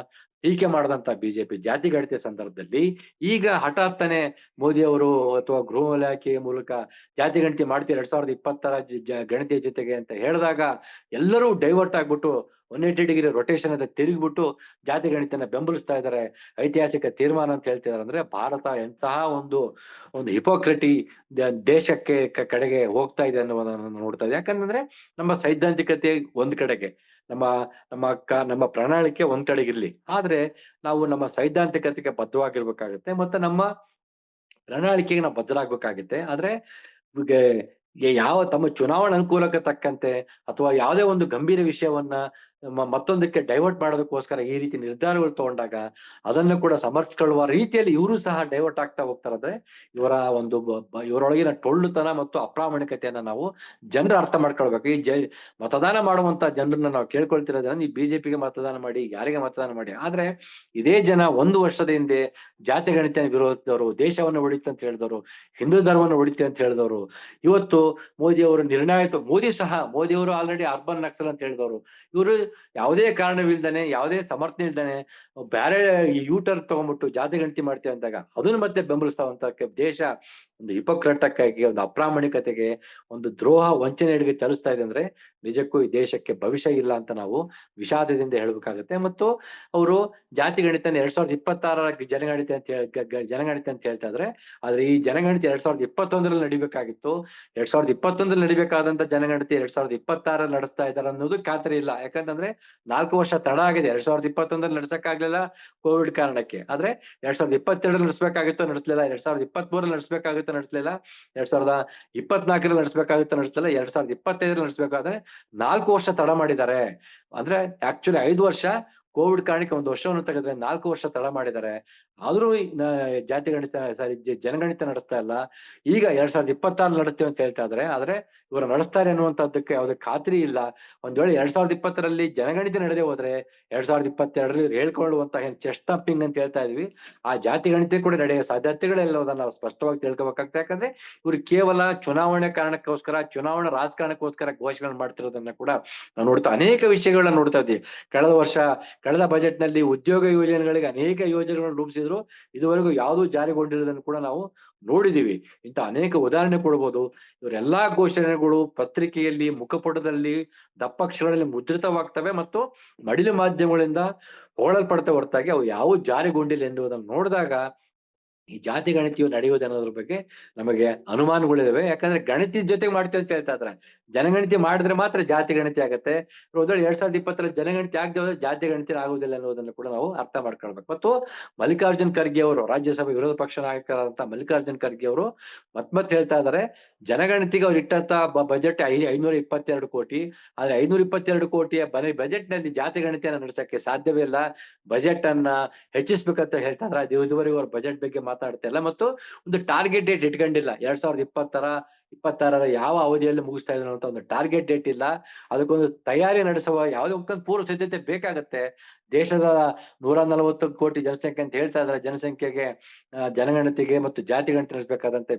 ಟೀಕೆ ಮಾಡಿದಂತ ಬಿಜೆಪಿ ಜಾತಿ ಗಣಿತ ಸಂದರ್ಭದಲ್ಲಿ ಈಗ ಹಠಾತ್ತನೆ ಮೋದಿ ಅವರು ಅಥವಾ ಗೃಹ ಇಲಾಖೆಯ ಮೂಲಕ ಜಾತಿ ಗಣತಿ ಮಾಡ್ತೀವಿ ಎರಡ್ ಸಾವಿರದ ಇಪ್ಪತ್ತರ ಗಣತಿಯ ಜೊತೆಗೆ ಅಂತ ಹೇಳಿದಾಗ ಎಲ್ಲರೂ ಡೈವರ್ಟ್ ಆಗ್ಬಿಟ್ಟು ಒನ್ ಏಟಿ ಡಿಗ್ರಿ ರೊಟೇಷನ್ ಅಂತ ತಿರುಗಿಬಿಟ್ಟು ಜಾತಿ ಗಣಿತನ ಬೆಂಬಲಿಸ್ತಾ ಇದ್ದಾರೆ. ಐತಿಹಾಸಿಕ ತೀರ್ಮಾನ ಅಂತ ಹೇಳ್ತಿದ್ದಾರೆ ಅಂದ್ರೆ ಭಾರತ ಎಂತಹ ಒಂದು ಒಂದು ಹಿಪೋಕ್ರಟಿ ದೇಶಕ್ಕೆ ಕಡೆಗೆ ಹೋಗ್ತಾ ಇದೆ ಅನ್ನೋದನ್ನ ನೋಡ್ತಾ ಇದೆ. ಯಾಕಂದ್ರೆ ನಮ್ಮ ಸೈದ್ಧಾಂತಿಕತೆ ಒಂದ್ ಕಡೆಗೆ. ನಮ್ಮ ನಮ್ಮ ಕ, ನಮ್ಮ ಪ್ರಣಾಳಿಕೆ ಒಂದ್ ಕಡೆಗಿರ್ಲಿ ಆದ್ರೆ ನಾವು ನಮ್ಮ ಸೈದ್ಧಾಂತಿಕತೆಗೆ ಬದ್ಧವಾಗಿರ್ಬೇಕಾಗತ್ತೆ ಮತ್ತೆ ನಮ್ಮ ಪ್ರಣಾಳಿಕೆಗೆ ನಾವು ಬದ್ಧರಾಗ್ಬೇಕಾಗುತ್ತೆ. ಆದ್ರೆ ಯಾವ, ತಮ್ಮ ಚುನಾವಣಾ ಅನುಕೂಲಕ್ಕೆ ತಕ್ಕಂತೆ ಅಥವಾ ಯಾವುದೇ ಒಂದು ಗಂಭೀರ ವಿಷಯವನ್ನ ಮತ್ತೊಂದಕ್ಕೆ ಡೈವರ್ಟ್ ಮಾಡೋದಕ್ಕೋಸ್ಕರ ಈ ರೀತಿ ನಿರ್ಧಾರಗಳು ತಗೊಂಡಾಗ ಅದನ್ನು ಕೂಡ ಸಮರ್ಥಿಸಿಕೊಳ್ಳುವ ರೀತಿಯಲ್ಲಿ ಇವರು ಸಹ ಡೈವರ್ಟ್ ಆಗ್ತಾ ಹೋಗ್ತಾರಂದ್ರೆ ಇವರ ಒಂದು ಇವರೊಳಗಿನ ಟೊಳ್ಳುತನ ಮತ್ತು ಅಪ್ರಾಮಾಣಿಕತೆಯನ್ನ ನಾವು ಜನರ ಅರ್ಥ ಮಾಡ್ಕೊಳ್ಬೇಕು. ಈ ಜೈ, ಮತದಾನ ಮಾಡುವಂತ ಜನರನ್ನ ನಾವು ಕೇಳ್ಕೊಳ್ತಿರೋದ್ರೆ ನೀವು ಬಿಜೆಪಿಗೆ ಮತದಾನ ಮಾಡಿ, ಯಾರಿಗೆ ಮತದಾನ ಮಾಡಿ, ಆದ್ರೆ ಇದೇ ಜನ ಒಂದು ವರ್ಷದ ಹಿಂದೆ ಜಾತಿ ಗಣಿತ ವಿರೋಧಿಸಿದವರು, ದೇಶವನ್ನು ಉಳಿತು ಅಂತ ಹೇಳಿದವರು, ಹಿಂದೂ ಧರ್ಮವನ್ನು ಉಳಿತು ಅಂತ ಹೇಳಿದವರು, ಇವತ್ತು ಮೋದಿ ಅವರು ನಿರ್ಣಾಯಕ, ಮೋದಿ ಸಹ ಮೋದಿ ಅವರು ಆಲ್ರೆಡಿ ಅರ್ಬನ್ ನಕ್ಸಲ್ ಅಂತ ಹೇಳಿದವರು, ಇವರು ಯಾವುದೇ ಕಾರಣವಿಲ್ದಾನೆ, ಯಾವುದೇ ಸಮರ್ಥನೆ ಇಲ್ದಾನೆ ಬೇರೆ ಯೂಟರ್ ತಗೊಂಡ್ಬಿಟ್ಟು ಜಾತಿ ಗಣತಿ ಮಾಡ್ತೀವಿ ಅಂದಾಗ ಅದನ್ನ ಮತ್ತೆ ಬೆಂಬಲಿಸ್ತಾವಂತ ದೇಶ ಒಂದು ಹಿಪಕ್ರಟಕ್ಕಾಗಿ, ಒಂದು ಅಪ್ರಾಮಾಣಿಕತೆಗೆ, ಒಂದು ದ್ರೋಹ ವಂಚನೆ ಹಿಡಿಗೆ ಚಲಿಸ್ತಾ ಇದೆ ಅಂದ್ರೆ ನಿಜಕ್ಕೂ ಈ ದೇಶಕ್ಕೆ ಭವಿಷ್ಯ ಇಲ್ಲ ಅಂತ ನಾವು ವಿಷಾದದಿಂದ ಹೇಳ್ಬೇಕಾಗತ್ತೆ. ಮತ್ತು ಅವರು ಜಾತಿ ಗಣಿತ ಎರಡ್ ಸಾವಿರದ ಇಪ್ಪತ್ತಾರರ ಜನಗಣತಿ ಅಂತ ಜನಗಣತಿ ಅಂತ ಹೇಳ್ತಾ ಇದ್ರೆ, ಆದ್ರೆ ಈ ಜನಗಣತಿ ಎರಡ್ ಸಾವಿರದ ಇಪ್ಪತ್ತೊಂದರಲ್ಲಿ ನಡಿಬೇಕಾಗಿತ್ತು. ಎರಡ್ ಸಾವಿರದ ಇಪ್ಪತ್ತೊಂದರಲ್ಲಿ ನಡಿಬೇಕಾದಂತ ಜನಗಣತಿ ಎರಡ್ ಸಾವಿರದ ಇಪ್ಪತ್ತಾರಲ್ಲಿ ನಡೆಸ್ತಾ ಇದ್ದಾರೆ ಅನ್ನೋದು ಖಾತರಿ ಇಲ್ಲ. ಯಾಕಂತಂದ್ರೆ ನಾಲ್ಕು ವರ್ಷ ತಡ ಆಗಿದೆ. ಎರಡ್ ಸಾವಿರದ ಇಪ್ಪತ್ತೊಂದರಲ್ಲಿ ನಡ್ಸಕ್ಕಾಗ್ಲಿಲ್ಲ ಕೋವಿಡ್ ಕಾರಣಕ್ಕೆ. ಆದ್ರೆ ಎರಡ್ ಸಾವಿರದ ಇಪ್ಪತ್ತೆರಡರಲ್ಲಿ ನಡೆಸಬೇಕಾಗಿತ್ತು ನಡೆಸಲಿಲ್ಲ, ಎರಡ್ ಸಾವಿರದ ಇಪ್ಪತ್ತ್ ಮೂರಲ್ಲಿ ನಡೆಸಬೇಕಾಗಿತ್ತು ನಡೆಸಲಿಲ್ಲ, ಎರಡ್ ಸಾವಿರದ ಇಪ್ಪತ್ನಾಲ್ಕರಲ್ಲಿ ನಡೆಸಬೇಕಾಗಿತ್ತು ನಡೆಸಲಿಲ್ಲ, ಎರಡ್ ಸಾವಿರದ ಇಪ್ಪತ್ತೈದರಲ್ಲಿ ನಡೆಸಬೇಕಾದ್ರೆ ನಾಲ್ಕು ವರ್ಷ ತಡ ಮಾಡಿದ್ದಾರೆ. ಅಂದ್ರೆ ಆಕ್ಚುಲಿ ಐದು ವರ್ಷ ಕೋವಿಡ್ ಕಾರಣಕ್ಕೆ ಒಂದು ವರ್ಷವನ್ನು ತೆಗೆದ್ರೆ ನಾಲ್ಕು ವರ್ಷ ತಡ ಮಾಡಿದ್ದಾರೆ. ಆದ್ರೂ ಜಾತಿ ಗಣಿತ, ಸಾರಿ ಜನಗಣಿತ ನಡೆಸ್ತಾ ಇಲ್ಲ. ಈಗ ಎರಡ್ ಸಾವಿರದ ಇಪ್ಪತ್ತಾರು ನಡೆಸ್ತೀವಿ ಅಂತ ಹೇಳ್ತಾ ಇದ್ರೆ. ಆದ್ರೆ ಇವರು ನಡೆಸ್ತಾರೆ ಅನ್ನುವಂಥದ್ದಕ್ಕೆ ಯಾವುದೇ ಖಾತ್ರಿ ಇಲ್ಲ. ಒಂದ್ ವೇಳೆ ಎರಡ್ ಸಾವಿರದ ಇಪ್ಪತ್ತರಲ್ಲಿ ಜನಗಣಿತ ನಡೆದೇ ಹೋದ್ರೆ ಎರಡ್ ಸಾವಿರದ ಇಪ್ಪತ್ತೆರಡರಲ್ಲಿ ಇವ್ರು ಹೇಳ್ಕೊಳ್ಳುವಂತ ಏನ್ ಚೆಸ್ಟ್ ಅಂಪಿಂಗ್ ಅಂತ ಹೇಳ್ತಾ ಇದ್ವಿ, ಆ ಜಾತಿ ಗಣಿತ ಕೂಡ ನಡೆಯೋ ಸಾಧ್ಯತೆಗಳೆಲ್ಲವನ್ನ ನಾವು ಸ್ಪಷ್ಟವಾಗಿ ತಿಳ್ಕೊಬೇಕಾಗ್ತದೆ. ಯಾಕಂದ್ರೆ ಇವರು ಕೇವಲ ಚುನಾವಣೆ ಕಾರಣಕ್ಕೋಸ್ಕರ, ಚುನಾವಣಾ ರಾಜಕಾರಣಕ್ಕೋಸ್ಕರ ಘೋಷಣೆ ಮಾಡ್ತಿರೋದನ್ನ ಕೂಡ ನಾವು ನೋಡ್ತಾ, ಅನೇಕ ವಿಷಯಗಳನ್ನ ನೋಡ್ತಾ ಇದ್ವಿ ಕಳೆದ ವರ್ಷ ಕಳೆದ ಬಜೆಟ್ನಲ್ಲಿ ಉದ್ಯೋಗ ಯೋಜನೆಗಳಿಗೆ ಅನೇಕ ಯೋಜನೆಗಳನ್ನು ರೂಪಿಸಿದ್ರು. ಇದುವರೆಗೂ ಯಾವುದೂ ಜಾರಿಗೊಂಡಿರೋದನ್ನು ಕೂಡ ನಾವು ನೋಡಿದೀವಿ. ಇಂತ ಅನೇಕ ಉದಾಹರಣೆ ಕೊಡ್ಬೋದು. ಇವರೆಲ್ಲಾ ಘೋಷಣೆಗಳು ಪತ್ರಿಕೆಯಲ್ಲಿ, ಮುಖಪುಟದಲ್ಲಿ ದಪ್ಪಕ್ಷರಗಳಲ್ಲಿ ಮುದ್ರಿತವಾಗ್ತವೆ ಮತ್ತು ಮಡಿಲು ಮಾಧ್ಯಮಗಳಿಂದ ಹೋಳಲ್ಪಡ್ತಾ ಹೊರತಾಗಿ ಅವು ಯಾವ ಜಾರಿಗೊಂಡಿಲ್ಲ ಎನ್ನುವುದನ್ನು ನೋಡಿದಾಗ ಈ ಜಾತಿ ಗಣಿತಿಯು ನಡೆಯುವುದು ಅನ್ನೋದ್ರ ಬಗ್ಗೆ ನಮಗೆ ಅನುಮಾನಗಳಿದಾವೆ. ಯಾಕಂದ್ರೆ ಗಣಿತಿ ಜೊತೆಗೆ ಮಾಡ್ತೀವಿ ಅಂತ ಹೇಳ್ತಾ ಇದ್ರೆ ಜನಗಣತಿ ಮಾಡಿದ್ರೆ ಮಾತ್ರ ಜಾತಿ ಗಣತಿ ಆಗುತ್ತೆ. ಒಂದ್ವೇಳೆ ಎರಡ್ ಸಾವಿರದ ಇಪ್ಪತ್ತರ ಜನಗಣತಿ ಆಗದೆ ಹೋದ್ರೆ ಜಾತಿ ಗಣತಿ ಆಗುವುದಿಲ್ಲ ಅನ್ನೋದನ್ನು ಕೂಡ ನಾವು ಅರ್ಥ ಮಾಡ್ಕೊಳ್ಬೇಕು. ಮತ್ತು ಮಲ್ಲಿಕಾರ್ಜುನ್ ಖರ್ಗೆ ಅವರು ರಾಜ್ಯಸಭೆ ವಿರೋಧ ಪಕ್ಷ ನಾಯಕರಾದಂತಹ ಮಲ್ಲಿಕಾರ್ಜುನ್ ಖರ್ಗೆ ಅವರು ಮತ್ ಹೇಳ್ತಾ ಇದಾರೆ ಜನಗಣತಿಗೆ ಅವ್ರು ಇಟ್ಟಂತ ಬಜೆಟ್ ಐ, ಐನೂರ ಇಪ್ಪತ್ತೆರಡು ಕೋಟಿ. ಆದ್ರೆ ಐನೂರ ಇಪ್ಪತ್ತೆರಡು ಕೋಟಿಯ ಬಜೆಟ್ನಲ್ಲಿ ಜಾತಿ ಗಣತಿಯನ್ನು ನಡೆಸಕ್ಕೆ ಸಾಧ್ಯವೇ ಇಲ್ಲ. ಬಜೆಟ್ ಅನ್ನ ಹೆಚ್ಚಿಸ್ಬೇಕಂತ ಹೇಳ್ತಾ ಇದ್ರೆ ಅದು ಇದುವರೆಗೂ ಅವ್ರ ಬಜೆಟ್ ಬಗ್ಗೆ ಮಾತಾಡ್ತಾ ಇಲ್ಲ. ಮತ್ತು ಒಂದು ಟಾರ್ಗೆಟ್ ಡೇಟ್ ಇಟ್ಕೊಂಡಿಲ್ಲ. ಎರಡ್ ಸಾವಿರದ ಇಪ್ಪತ್ತರ ಇಪ್ಪತ್ತಾರರ ಯಾವ ಅವಧಿಯಲ್ಲಿ ಮುಗಿಸ್ತಾ ಇದ್ರು ಅಂತ ಒಂದು ಟಾರ್ಗೆಟ್ ಡೇಟ್ ಇಲ್ಲ. ಅದಕ್ಕೊಂದು ತಯಾರಿ ನಡೆಸುವ ಯಾವುದೇ ಒಂದು ಪೂರ್ವ ಸಿದ್ಧತೆ ಬೇಕಾಗತ್ತೆ. ದೇಶದ ನೂರ ನಲವತ್ತು ಕೋಟಿ ಜನಸಂಖ್ಯೆ ಅಂತ ಹೇಳ್ತಾ ಇದ್ದಾರೆ. ಜನಸಂಖ್ಯೆಗೆ ಜನಗಣತಿಗೆ ಮತ್ತು ಜಾತಿ ಗಣತಿ ನಡೆಸಬೇಕಾದಂತ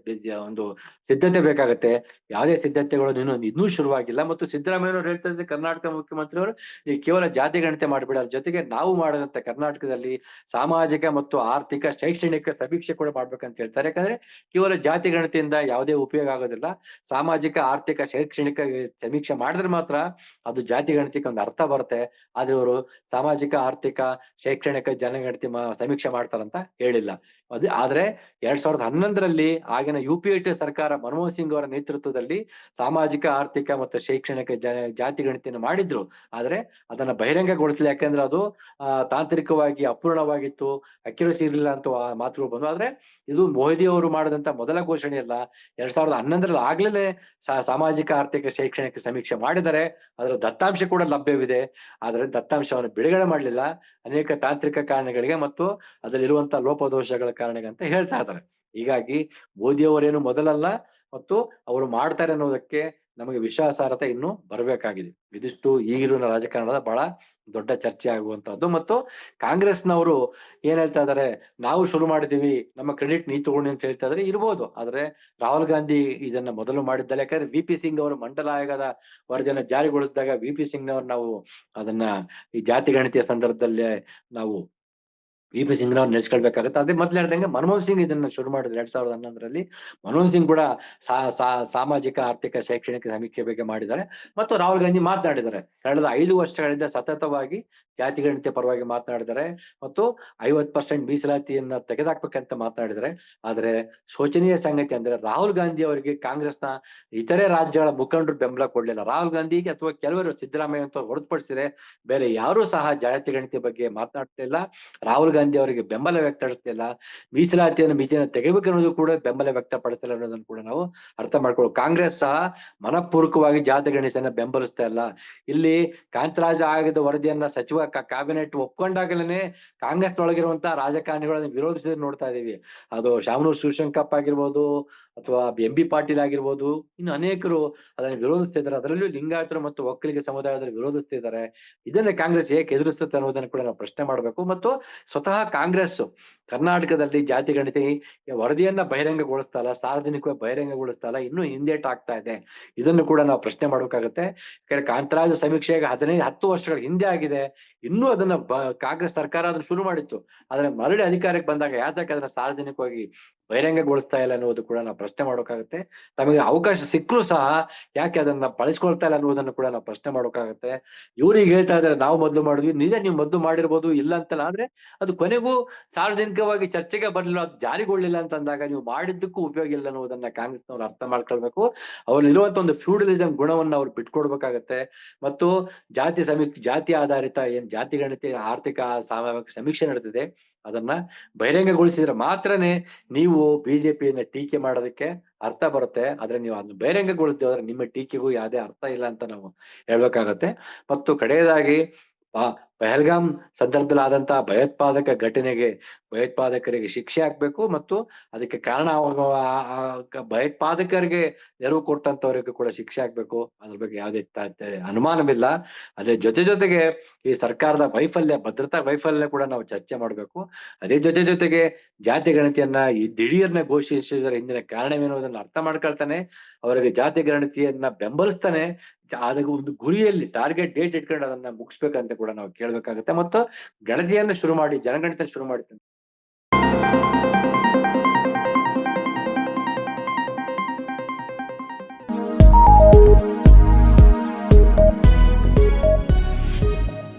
ಒಂದು ಸಿದ್ಧತೆ ಬೇಕಾಗತ್ತೆ. ಯಾವುದೇ ಸಿದ್ಧತೆಗಳು ಇನ್ನೂ ಇನ್ನೂ ಶುರುವಾಗಿಲ್ಲ. ಮತ್ತು ಸಿದ್ದರಾಮಯ್ಯ ಅವರು ಹೇಳ್ತಾ ಇದ್ದಾರೆ ಕರ್ನಾಟಕ ಮುಖ್ಯಮಂತ್ರಿಯವರು ಈ ಕೇವಲ ಜಾತಿ ಗಣತಿ ಮಾಡಿಬಿಡ ಜೊತೆಗೆ ನಾವು ಮಾಡದಂತ ಕರ್ನಾಟಕದಲ್ಲಿ ಸಾಮಾಜಿಕ ಮತ್ತು ಆರ್ಥಿಕ, ಶೈಕ್ಷಣಿಕ ಸಮೀಕ್ಷೆ ಕೂಡ ಮಾಡ್ಬೇಕಂತ ಹೇಳ್ತಾರೆ. ಯಾಕಂದ್ರೆ ಕೇವಲ ಜಾತಿ ಗಣತಿಯಿಂದ ಯಾವುದೇ ಉಪಯೋಗ ಆಗೋದಿಲ್ಲ. ಸಾಮಾಜಿಕ, ಆರ್ಥಿಕ, ಶೈಕ್ಷಣಿಕ ಸಮೀಕ್ಷೆ ಮಾಡಿದ್ರೆ ಮಾತ್ರ ಅದು ಜಾತಿ ಗಣತಿಗೆ ಒಂದು ಅರ್ಥ ಬರುತ್ತೆ. ಆದ್ರೆ ಅವರು ಸಾಮಾಜಿಕ ಆರ್ಥಿಕ ಶೈಕ್ಷಣಿಕ ಜನಗಣತಿ ಸಮೀಕ್ಷೆ ಮಾಡ್ತಾರಂತ ಹೇಳಿಲ್ಲ. ಅದೇ ಆದ್ರೆ ಎರಡ್ ಸಾವಿರದ ಹನ್ನೊಂದರಲ್ಲಿ ಆಗಿನ ಯು ಪಿ ಟಿ ಸರ್ಕಾರ ಮನಮೋಹನ್ ಸಿಂಗ್ ಅವರ ನೇತೃತ್ವದಲ್ಲಿ ಸಾಮಾಜಿಕ, ಆರ್ಥಿಕ ಮತ್ತು ಶೈಕ್ಷಣಿಕ ಜಾತಿ ಗಣಿತಿಯನ್ನು ಮಾಡಿದ್ರು. ಆದ್ರೆ ಅದನ್ನ ಬಹಿರಂಗಗೊಳಿಸಲಿ ಯಾಕಂದ್ರೆ ಅದು ತಾಂತ್ರಿಕವಾಗಿ ಅಪೂರ್ಣವಾಗಿತ್ತು. ಅಕ್ಯುರಸಿ ಇರಲಿಲ್ಲ ಅಂತ ಮಾತುಗಳು ಬಂದು ಆದ್ರೆ ಇದು ಮೋದಿ ಅವರು ಮಾಡಿದಂತ ಮೊದಲ ಘೋಷಣೆ ಅಲ್ಲ ಎರಡ್ ಸಾವಿರದ ಹನ್ನೊಂದರಲ್ಲಿ ಆಗ್ಲೇ ಸಾಮಾಜಿಕ, ಆರ್ಥಿಕ, ಶೈಕ್ಷಣಿಕ ಸಮೀಕ್ಷೆ ಮಾಡಿದರೆ ಅದರ ದತ್ತಾಂಶ ಕೂಡ ಲಭ್ಯವಿದೆ. ಆದ್ರೆ ದತ್ತಾಂಶವನ್ನು ಬಿಡುಗಡೆ ಮಾಡಲಿಲ್ಲ. ಅನೇಕ ತಾಂತ್ರಿಕ ಕಾರಣಗಳಿಗೆ ಮತ್ತು ಅದರಲ್ಲಿರುವಂತಹ ಲೋಪದೋಷಗಳ ಕಾರಣಕ್ಕೆ ಅಂತ ಹೇಳ್ತಾ ಇದ್ದಾರೆ. ಹೀಗಾಗಿ ಮೋದಿ ಅವರೇನು ಮೊದಲಲ್ಲ ಮತ್ತು ಅವರು ಮಾಡ್ತಾರೆ ಅನ್ನೋದಕ್ಕೆ ನಮಗೆ ವಿಶ್ವಾಸಾರ್ಹತೆ ಇನ್ನು ಬರಬೇಕಾಗಿದೆ. ಇದಿಷ್ಟು ಈಗಿರುವ ರಾಜಕಾರಣದ ಬಹಳ ದೊಡ್ಡ ಚರ್ಚೆ ಆಗುವಂತಹದ್ದು ಮತ್ತು ಕಾಂಗ್ರೆಸ್ನವರು ಏನ್ ಹೇಳ್ತಾ ಇದಾರೆ ನಾವು ಶುರು ಮಾಡಿದೀವಿ ನಮ್ಮ ಕ್ರೆಡಿಟ್ ನೀ ತಗೊಂಡು ಅಂತ ಹೇಳ್ತಾ ಇದ್ರೆ ಇರ್ಬೋದು. ಆದ್ರೆ ರಾಹುಲ್ ಗಾಂಧಿ ಇದನ್ನ ಮೊದಲು ಮಾಡಿದ್ದಲ್ಲ, ಯಾಕಂದ್ರೆ ವಿ ಪಿ ಸಿಂಗ್ ಅವರು ಮಂಡಲ ಆಯೋಗದ ವರದಿಯನ್ನು ಜಾರಿಗೊಳಿಸಿದಾಗ ವಿ ಪಿ ಸಿಂಗ್ ನವರು ನಾವು ಅದನ್ನ ಈ ಜಾತಿ ಗಣತಿಯ ಸಂದರ್ಭದಲ್ಲಿ ನಾವು ವಿ ಪಿ ಸಿಂಗ್ ನಾವು ನಡೆಸ್ಕೊಳ್ಬೇಕಾಗತ್ತೆ ಅದೇ ಮೊದ್ಲು ಹೇಳ್ದಂಗೆ ಮನಮೋಹನ್ ಸಿಂಗ್ ಇದನ್ನ ಶುರು ಮಾಡಿದ್ರು ಎರಡ್ ಸಾವಿರದ ಹನ್ನೊಂದರಲ್ಲಿ. ಮನಮೋಹನ್ ಸಿಂಗ್ ಕೂಡ ಸಾಮಾಜಿಕ, ಆರ್ಥಿಕ, ಶೈಕ್ಷಣಿಕ ಸಮೀಕ್ಷೆ ಬಗ್ಗೆ ಮಾಡಿದ್ದಾರೆ. ಮತ್ತು ರಾಹುಲ್ ಗಾಂಧಿ ಮಾತನಾಡಿದ್ದಾರೆ. ಕಳೆದ ಐದು ವರ್ಷಗಳಿಂದ ಸತತವಾಗಿ ಜಾತಿ ಗಣತಿ ಪರವಾಗಿ ಮಾತನಾಡಿದರೆ ಮತ್ತು ಐವತ್ ಪರ್ಸೆಂಟ್ ಮೀಸಲಾತಿಯನ್ನ ತೆಗೆದಾಕ್ಬೇಕಂತ ಮಾತನಾಡಿದರೆ ಆದ್ರೆ ಶೋಚನೀಯ ಸಂಗತಿ ಅಂದ್ರೆ ರಾಹುಲ್ ಗಾಂಧಿ ಅವರಿಗೆ ಕಾಂಗ್ರೆಸ್ನ ಇತರೆ ರಾಜ್ಯಗಳ ಮುಖಂಡರು ಬೆಂಬಲ ಕೊಡ್ಲಿಲ್ಲ. ರಾಹುಲ್ ಗಾಂಧಿಗೆ ಅಥವಾ ಕೆಲವರು ಸಿದ್ದರಾಮಯ್ಯ ಅಂತ ಹೊರತುಪಡಿಸಿದ್ರೆ ಬೇರೆ ಯಾರು ಸಹ ಜಾತಿ ಗಣತಿ ಬಗ್ಗೆ ಮಾತನಾಡ್ತಿಲ್ಲ ರಾಹುಲ್ ಗಾಂಧಿ ಅವರಿಗೆ ಬೆಂಬಲ ವ್ಯಕ್ತಪಡಿಸ್ತಿಲ್ಲ ಮೀಸಲಾತಿಯನ್ನು ಮಿತಿಯನ್ನು ತೆಗಿಬೇಕು ಅನ್ನೋದು ಕೂಡ ಬೆಂಬಲ ವ್ಯಕ್ತಪಡಿಸಿಲ್ಲ ಅನ್ನೋದನ್ನು ಕೂಡ ನಾವು ಅರ್ಥ ಮಾಡ್ಕೊಳ್ಳೋ ಕಾಂಗ್ರೆಸ್ ಸಹ ಮನಪೂರ್ವಕವಾಗಿ ಜಾತಿ ಗಣಿಸನ್ನ ಬೆಂಬಲಿಸ್ತಾ ಇಲ್ಲ. ಇಲ್ಲಿ ಕಾಂತರಾಜ ಆಯೋಗದ ವರದಿಯನ್ನ ಸಚಿವ ಕ- ಕ್ಯಾಬಿನೆಟ್ ಕಾಂಗ್ರೆಸ್ ನೊಳಗಿರುವಂತ ರಾಜಕಾರಣಿಗಳನ್ನ ವಿರೋಧಿಸಿದ್ರೆ ನೋಡ್ತಾ ಇದೀವಿ. ಅದು ಶಾಮನೂರ್ ಶಿವಶಂಕಪ್ಪ ಆಗಿರ್ಬೋದು ಅಥವಾ ಎಂ ಬಿ ಪಾಟೀಲ್ ಆಗಿರ್ಬೋದು ಇನ್ನು ಅನೇಕರು ಅದನ್ನು ವಿರೋಧಿಸ್ತಿದ್ದಾರೆ ಅದರಲ್ಲೂ ಲಿಂಗಾಯತರು ಮತ್ತು ಒಕ್ಕಲಿಗ ಸಮುದಾಯದಲ್ಲಿ ವಿರೋಧಿಸ್ತಿದ್ದಾರೆ ಇದನ್ನ ಕಾಂಗ್ರೆಸ್ ಹೇಗೆ ಎದುರಿಸುತ್ತೆ ಅನ್ನೋದನ್ನು ಕೂಡ ನಾವು ಪ್ರಶ್ನೆ ಮಾಡಬೇಕು. ಮತ್ತು ಸ್ವತಃ ಕಾಂಗ್ರೆಸ್ ಕರ್ನಾಟಕದಲ್ಲಿ ಜಾತಿ ಗಣತಿ ವರದಿಯನ್ನ ಬಹಿರಂಗಗೊಳಿಸ್ತಾ ಇಲ್ಲ, ಸಾರ್ವಜನಿಕವಾಗಿ ಬಹಿರಂಗಗೊಳಿಸ್ತಾ ಇಲ್ಲ, ಇನ್ನೂ ಹಿಂದೇಟ್ ಆಗ್ತಾ ಇದೆ. ಇದನ್ನು ಕೂಡ ನಾವು ಪ್ರಶ್ನೆ ಮಾಡಬೇಕಾಗುತ್ತೆ. ಯಾಕಂದ್ರೆ ಕಾಂತರಾಜ ಸಮೀಕ್ಷೆಗೆ ಹದಿನೈದು ಹತ್ತು ವರ್ಷಗಳ ಹಿಂದೆ ಆಗಿದೆ. ಇನ್ನೂ ಅದನ್ನ ಕಾಂಗ್ರೆಸ್ ಸರ್ಕಾರ ಅದನ್ನ ಶುರು ಮಾಡಿತ್ತು. ಆದ್ರೆ ಮರಳಿ ಅಧಿಕಾರಕ್ಕೆ ಬಂದಾಗ ಯಾತಕ್ಕೆ ಅದನ್ನ ಸಾರ್ವಜನಿಕವಾಗಿ ಬಹಿರಂಗಗೊಳಿಸ್ತಾ ಇಲ್ಲ ಅನ್ನೋದು ಕೂಡ ನಾವು ಪ್ರಶ್ನೆ ಮಾಡೋಕ್ಕಾಗತ್ತೆ. ತಮಗೆ ಅವಕಾಶ ಸಿಕ್ಕರೂ ಸಹ ಯಾಕೆ ಅದನ್ನ ಬಳಸ್ಕೊಳ್ತಾ ಇಲ್ಲ ಅನ್ನೋದನ್ನು ಕೂಡ ನಾವು ಪ್ರಶ್ನೆ ಮಾಡೋಕ್ಕಾಗತ್ತೆ. ಇವ್ರಿಗೆ ಹೇಳ್ತಾ ಇದ್ರೆ ನಾವು ಮೊದಲು ಮಾಡಿದ್ವಿ. ನಿಜ ನೀವು ಮೊದಲು ಮಾಡಿರ್ಬೋದು, ಇಲ್ಲ ಅಂತಲ್ಲ ಆದ್ರೆ ಅದು ಕೊನೆಗೂ ಸಾರ್ವಜನಿಕವಾಗಿ ಚರ್ಚೆಗೆ ಬರಲಿಲ್ಲ, ಅದು ಜಾರಿಗೊಳ್ಳಿಲ್ಲ ಅಂತ ಅಂದಾಗ ನೀವು ಮಾಡಿದ್ದಕ್ಕೂ ಉಪಯೋಗ ಇಲ್ಲ ಅನ್ನೋದನ್ನ ಕಾಂಗ್ರೆಸ್ನವ್ರು ಅರ್ಥ ಮಾಡ್ಕೊಳ್ಬೇಕು. ಅವ್ರಲ್ಲಿರುವಂತ ಒಂದು ಫ್ಯೂಡಲಿಸಂ ಗುಣವನ್ನ ಅವ್ರು ಬಿಟ್ಕೊಡ್ಬೇಕಾಗತ್ತೆ. ಮತ್ತು ಜಾತಿ ಸಮೀಕ್ಷೆ ಜಾತಿ ಆಧಾರಿತ ಏನ್ ಜಾತಿ ಗಣತಿ, ಆರ್ಥಿಕ ಸಾಮಾಜಿಕ ಸಮೀಕ್ಷೆ ನಡೆದಿದೆ. ಅದನ್ನ ಬಹಿರಂಗಗೊಳಿಸಿದ್ರೆ ಮಾತ್ರನೇ ನೀವು ಬಿಜೆಪಿಯನ್ನ ಟೀಕೆ ಮಾಡೋದಕ್ಕೆ ಅರ್ಥ ಬರುತ್ತೆ. ಆದ್ರೆ ನೀವು ಅದನ್ನ ಬಹಿರಂಗಗೊಳಿಸದೆ ಹೋದ್ರೆ ನಿಮ್ಮ ಟೀಕೆಗೂ ಯಾವುದೇ ಅರ್ಥ ಇಲ್ಲ ಅಂತ ನಾವು ಹೇಳ್ಬೇಕಾಗತ್ತೆ. ಮತ್ತು ಕಡೆಯದಾಗಿ ಪಹಲ್ಗಾಮ್ ಸಂದರ್ಭದಲ್ಲಿ ಆದಂತಹ ಭಯೋತ್ಪಾದಕ ಘಟನೆಗೆ, ಭಯೋತ್ಪಾದಕರಿಗೆ ಶಿಕ್ಷೆ ಆಗ್ಬೇಕು ಮತ್ತು ಅದಕ್ಕೆ ಕಾರಣ ಭಯೋತ್ಪಾದಕರಿಗೆ ನೆರವು ಕೊಟ್ಟಂತವರಿಗೂ ಕೂಡ ಶಿಕ್ಷೆ ಆಗ್ಬೇಕು ಅದ್ರ ಬಗ್ಗೆ ಯಾವುದೇ ಅನುಮಾನವಿಲ್ಲ. ಅದ್ರ ಜೊತೆ ಜೊತೆಗೆ ಈ ಸರ್ಕಾರದ ವೈಫಲ್ಯ, ಭದ್ರತಾ ವೈಫಲ್ಯ ಕೂಡ ನಾವು ಚರ್ಚೆ ಮಾಡಬೇಕು. ಅದೇ ಜೊತೆ ಜೊತೆಗೆ ಜಾತಿ ಗಣತಿಯನ್ನ ಈ ದಿಢೀರ್ನ ಘೋಷಿಸಿದರ ಹಿಂದಿನ ಕಾರಣವೇನುವುದನ್ನ ಅರ್ಥ ಮಾಡ್ಕೊಳ್ತಾನೆ. ಅವರಿಗೆ ಜಾತಿ ಗಣತಿಯನ್ನ ಬೆಂಬಲಿಸ್ತಾನೆ. ಅದಕ್ಕೆ ಒಂದು ಗುರಿಯಲ್ಲಿ ಟಾರ್ಗೆಟ್ ಡೇಟ್ ಇಟ್ಕೊಂಡು ಅದನ್ನ ಮುಗಿಸ್ಬೇಕಂತ ಕೂಡ ನಾವು ಕೇಳಬೇಕಾಗುತ್ತೆ. ಮತ್ತು ಗಣತಿಯನ್ನು ಶುರು ಮಾಡಿ, ಜನಗಣತಿಯನ್ನು ಶುರು ಮಾಡಿ